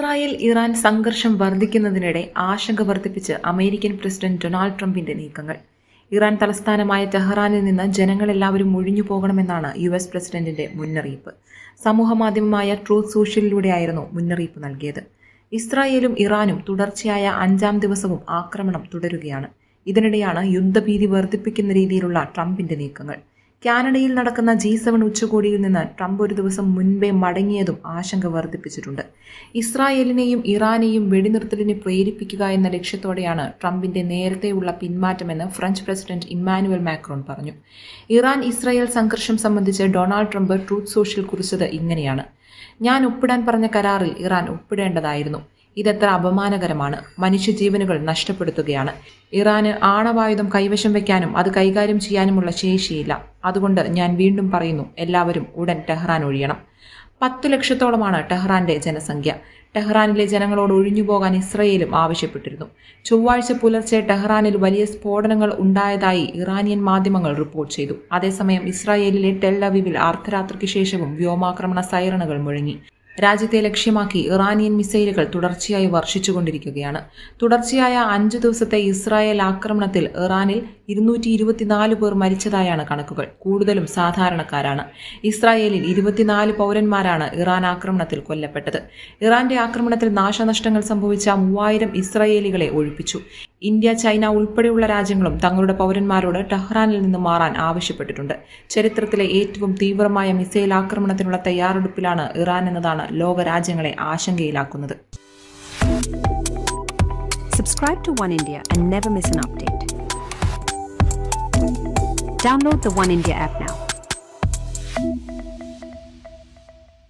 Israel Iran സംഘർഷം വർദ്ധിക്കുന്നതിനിടെ ആശങ്ക വർദ്ധിപ്പിച്ച് അമേരിക്കൻ പ്രസിഡന്റ് ഡൊണാൾഡ് ട്രംപിന്റെ നീക്കങ്ങൾ. ഇറാൻ തലസ്ഥാനമായ ടെഹ്റാനിൽ നിന്ന് ജനങ്ങളെല്ലാവരും ഒഴിഞ്ഞു പോകണമെന്നാണ് യു എസ് പ്രസിഡന്റിന്റെ മുന്നറിയിപ്പ്. സമൂഹമാധ്യമമായ ട്രൂത്ത് സോഷ്യലിലൂടെയായിരുന്നു മുന്നറിയിപ്പ് നൽകിയത്. ഇസ്രായേലും ഇറാനും തുടർച്ചയായ അഞ്ചാം ദിവസവും ആക്രമണം തുടരുകയാണ്. ഇതിനിടെയാണ് യുദ്ധഭീതി വർദ്ധിപ്പിക്കുന്ന രീതിയിലുള്ള ട്രംപിന്റെ നീക്കങ്ങൾ. കാനഡയിൽ നടക്കുന്ന ജി സെവൻ ഉച്ചകോടിയിൽ നിന്ന് ട്രംപ് ഒരു ദിവസം മുൻപേ മടങ്ങിയതും ആശങ്ക വർദ്ധിപ്പിച്ചിട്ടുണ്ട്. ഇസ്രായേലിനെയും ഇറാനെയും വെടിനിർത്തലിന് പ്രേരിപ്പിക്കുക എന്ന ലക്ഷ്യത്തോടെയാണ് ട്രംപിന്റെ നേരത്തെയുള്ള പിന്മാറ്റമെന്ന് ഫ്രഞ്ച് പ്രസിഡന്റ് ഇമ്മാനുവൽ മാക്രോൺ പറഞ്ഞു. ഇറാൻ ഇസ്രായേൽ സംഘർഷം സംബന്ധിച്ച് ഡൊണാൾഡ് ട്രംപ് ട്രൂത്ത് സോഷ്യൽ കുറിച്ചത് ഇങ്ങനെയാണ്. ഞാൻ ഒപ്പിടാൻ പറഞ്ഞ കരാറിൽ ഇറാൻ ഒപ്പിടേണ്ടതായിരുന്നു. ഇതെത്ര അപമാനകരമാണ്. മനുഷ്യജീവനുകൾ നഷ്ടപ്പെടുത്തുകയാണ്. ഇറാന് ആണവായുധം കൈവശം വയ്ക്കാനും അത് കൈകാര്യം ചെയ്യാനുമുള്ള ശേഷിയില്ല. അതുകൊണ്ട് ഞാൻ വീണ്ടും പറയുന്നു എല്ലാവരും ഉടൻ ടെഹ്റാൻ ഒഴിയണം. പത്തു ലക്ഷത്തോളമാണ് ടെഹ്റാന്റെ ജനസംഖ്യ. ടെഹ്റാനിലെ ജനങ്ങളോട് ഒഴിഞ്ഞുപോകാൻ ഇസ്രയേലും ആവശ്യപ്പെട്ടിരുന്നു. ചൊവ്വാഴ്ച പുലർച്ചെ ടെഹ്റാനിൽ വലിയ സ്ഫോടനങ്ങൾ ഉണ്ടായതായി ഇറാനിയൻ മാധ്യമങ്ങൾ റിപ്പോർട്ട് ചെയ്തു. അതേസമയം ഇസ്രായേലിലെ ടെല്ലവിവിൽ അർദ്ധരാത്രിക്ക് ശേഷവും വ്യോമാക്രമണ സൈറണുകൾ മുഴങ്ങി. രാജ്യത്തെ ലക്ഷ്യമാക്കി ഇറാനിയൻ മിസൈലുകൾ തുടർച്ചയായി വർഷിച്ചുകൊണ്ടിരിക്കുകയാണ്. തുടർച്ചയായ അഞ്ചു ദിവസത്തെ ഇസ്രായേൽ ആക്രമണത്തിൽ ഇറാനിൽ ഇരുന്നൂറ്റി ഇരുപത്തിനാല് പേർ മരിച്ചതായാണ് കണക്കുകൾ. കൂടുതലും സാധാരണക്കാരാണ്. ഇസ്രായേലിൽ ഇരുപത്തിനാല് പൗരന്മാരാണ് ഇറാൻ ആക്രമണത്തിൽ കൊല്ലപ്പെട്ടത്. ഇറാന്റെ ആക്രമണത്തിൽ നാശനഷ്ടങ്ങൾ സംഭവിച്ച മൂവായിരം ഇസ്രായേലികളെ ഒഴിപ്പിച്ചു. ഇന്ത്യ ചൈന ഉൾപ്പെടെയുള്ള രാജ്യങ്ങളും തങ്ങളുടെ പൗരന്മാരോട് ടെഹ്റാനിൽ നിന്ന് മാറാൻ ആവശ്യപ്പെട്ടിട്ടുണ്ട് ചരിത്രത്തിലെ ഏറ്റവും തീവ്രമായ മിസൈൽ ആക്രമണത്തിനുള്ള തയ്യാറെടുപ്പിലാണ് ഇറാൻ എന്നതാണ് ലോകരാജ്യങ്ങളെ ആശങ്കയിലാക്കുന്നത് Subscribe to One India and never miss an update. Download the One India app now.